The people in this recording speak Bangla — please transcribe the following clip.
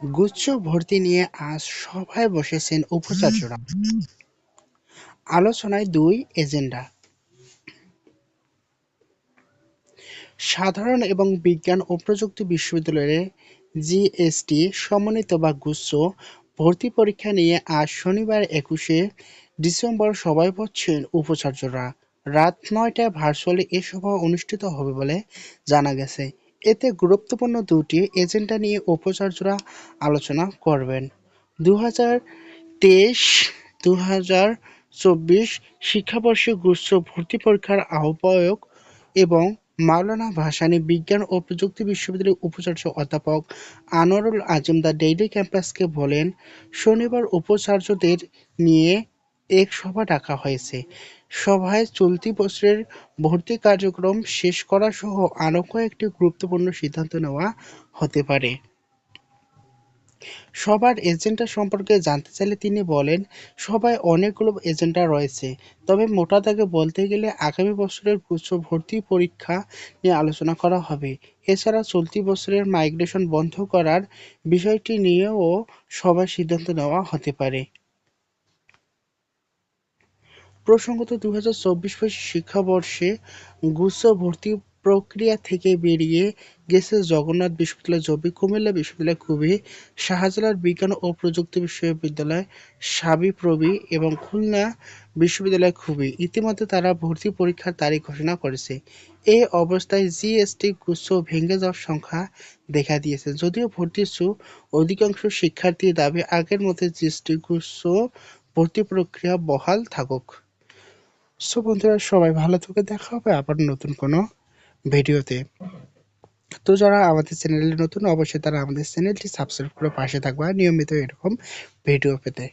গুচ্ছ ভর্তি নিয়ে আজ সভায় বসেছেন উপাচার্যরা। আলোচনায় দুই এজেন্ডা। সাধারণ এবং বিজ্ঞান ও প্রযুক্তি বিশ্ববিদ্যালয়ের জিএসটি সমন্বিত বা গুচ্ছ ভর্তি পরীক্ষা নিয়ে আজ শনিবার একুশে ডিসেম্বর সভায় বসছেন উপাচার্যরা। রাত নয়টায় ভার্চুয়ালি এ সভা অনুষ্ঠিত হবে বলে জানা গেছে। এতে গুরুত্বপূর্ণ দুটি এজেন্ডা নিয়ে উপাচার্যরা আলোচনা করবেন। দু হাজার তেইশ দু হাজার চব্বিশ শিক্ষাবর্ষে গুচ্ছ ভর্তি পরীক্ষার আহ্বায়ক এবং মাওলানা ভাসানী বিজ্ঞান ও প্রযুক্তি বিশ্ববিদ্যালয়ের উপাচার্য অধ্যাপক আনোয়ারুল আজম দ্য ডেইলি ক্যাম্পাসকে বলেন, শনিবার উপাচার্যদের নিয়ে এক সভা ডাকা হয়েছে। সভায় চলতি বছরের ভর্তি কার্যক্রম শেষ করা সহ আরও কয়েকটি গুরুত্বপূর্ণ সিদ্ধান্ত নেওয়া হতে পারে। সবার এজেন্ডা সম্পর্কে জানতে চাইলে তিনি বলেন, সভায় অনেকগুলো এজেন্ডা রয়েছে, তবে মোটা দাগে বলতে গেলে আগামী বছরের উচ্চ ভর্তি পরীক্ষা নিয়ে আলোচনা করা হবে। এছাড়া চলতি বছরের মাইগ্রেশন বন্ধ করার বিষয়টি নিয়েও সভায় সিদ্ধান্ত নেওয়া হতে পারে। প্রসঙ্গত দু হাজার চব্বিশ শিক্ষাবর্ষে গুচ্ছ ভর্তি প্রক্রিয়া থেকে বেরিয়ে গেছে জগন্নাথ বিশ্ববিদ্যালয়, জবি কুমিল্লা বিশ্ববিদ্যালয়, খুবই শাহজালাল বিজ্ঞান ও প্রযুক্তি বিশ্ববিদ্যালয় সাবিপ্রবি এবং খুলনা বিশ্ববিদ্যালয় খুবই। ইতিমধ্যে তারা ভর্তি পরীক্ষার তারিখ ঘোষণা করেছে। এই অবস্থায় জিএসটি গুচ্ছ ভেঙে যাওয়ার সংখ্যা দেখা দিয়েছে। যদিও ভর্তির অধিকাংশ শিক্ষার্থীর দাবি, আগের মতো জিএসটি গুচ্ছ ভর্তি প্রক্রিয়া বহাল থাকুক। সো বন্ধুরা, সবাই ভালো থেকে, দেখা হবে আবার নতুন কোনো ভিডিওতে। তো যারা আমাদের চ্যানেলে নতুন, অবশ্যই তারা আমাদের চ্যানেলটি সাবস্ক্রাইব করে পাশে থাকবে। নিয়মিত এরকম ভিডিও পেতে।